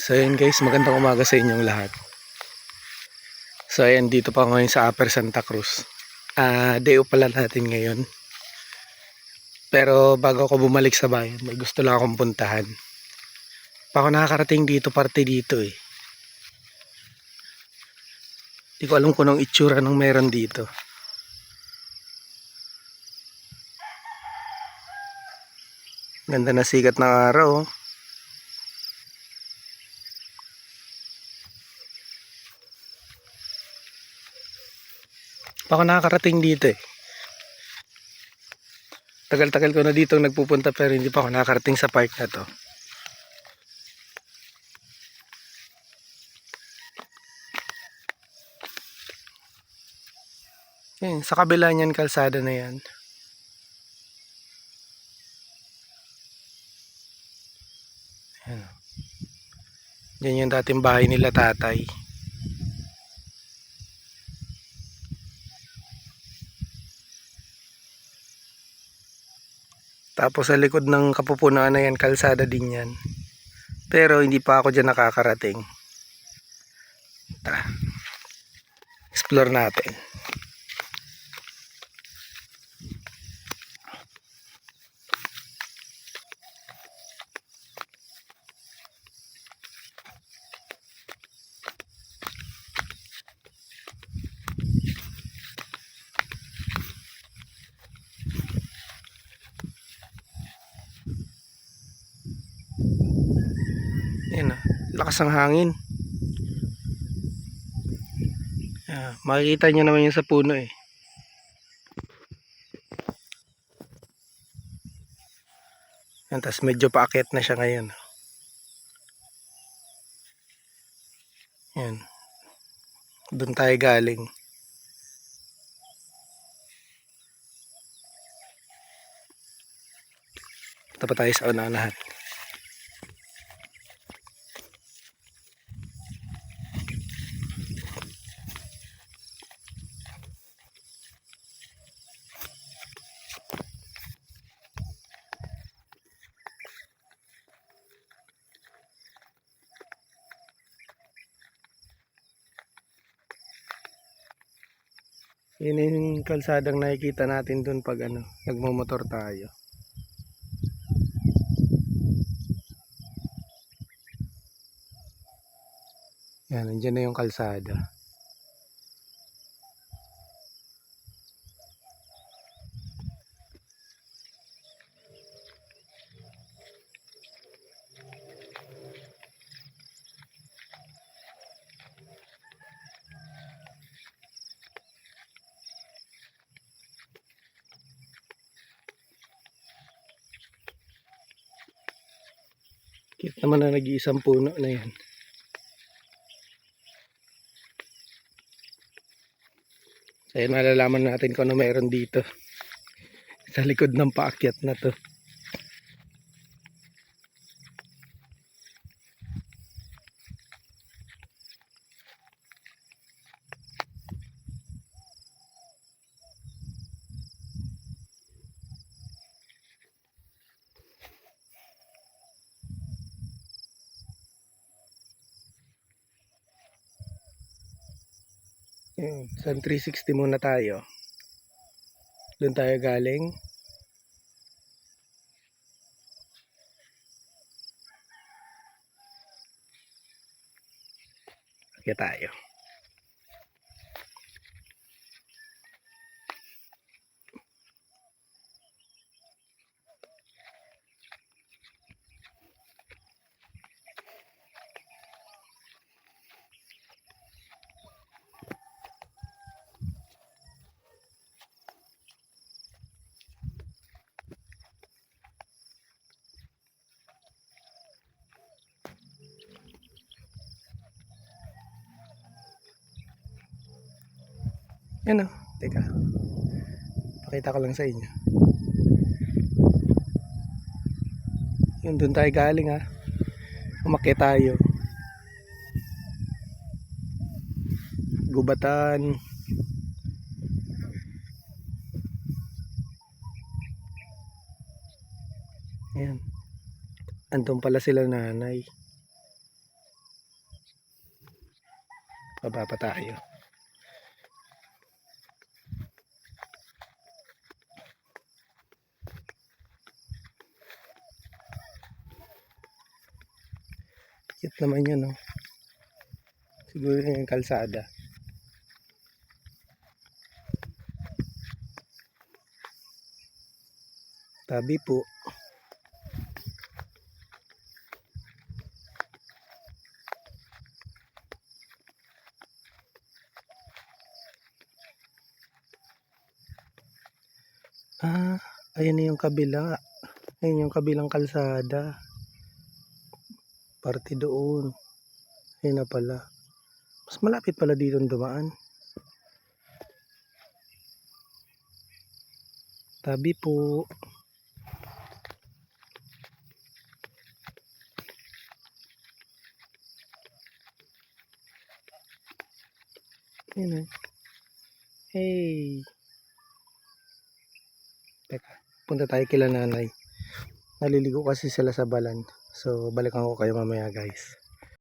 So yun guys, magandang umaga sa inyong lahat. So ayan, dito pa ngayon sa Upper Santa Cruz. Ah, day off pala natin ngayon. Pero bago ako bumalik sa bayan, may gusto lang akong puntahan. Pa ako nakakarating dito, parte dito eh. Hindi ko alam kung anong itsura ng meron dito. Ganda na sikat ng araw. oh. Pa ako nakakarating dito eh. Tagal-tagal ko na dito nagpupunta pero hindi pa ako nakakarating sa park na to. Yan, sa kabila niyan kalsada na yan. Yan. Yan yung dating bahay nila tatay. Tapos sa likod ng kapupunan na yan, kalsada din yan. Pero hindi pa ako dyan nakakarating. Tara. Explore natin. Yan ah, lakas ng hangin. Ah, makikita nyo naman yun sa puno eh. Yan, tas medyo paakyat na siya ngayon. Yan. Doon tayo galing. Pa tayo sa una-unahan. Yun yung kalsadang nakikita natin doon pag ano, nagmumotor tayo. Yan, nandiyan na yung kalsada. Cute naman na nag-iisang puno na yan. Kaya malalaman natin kung ano meron dito. Sa likod ng paakyat na to. Yun, San 360 muna tayo. Doon tayo galing. Kaya tayo. Yan o. Teka. Pakita ko lang sa inyo. Yun, doon tayo galing ha. Umakyat tayo. Gubatan. Ayan. Andun pala sila nanay. Baba pa tayo. Cute naman yun, no? Siguro yun yung kalsada. Tabi po. Ah, ayan na yung kabila. Ayan yung kabilang kalsada. Parte doon. Ayun na pala. Mas malapit pala dito dumaan. Tabi po. Ayun na. Hey. Teka, punta tayo kila nanay. Naliligo kasi sila sa balan. So, balikan ko kayo mamaya guys.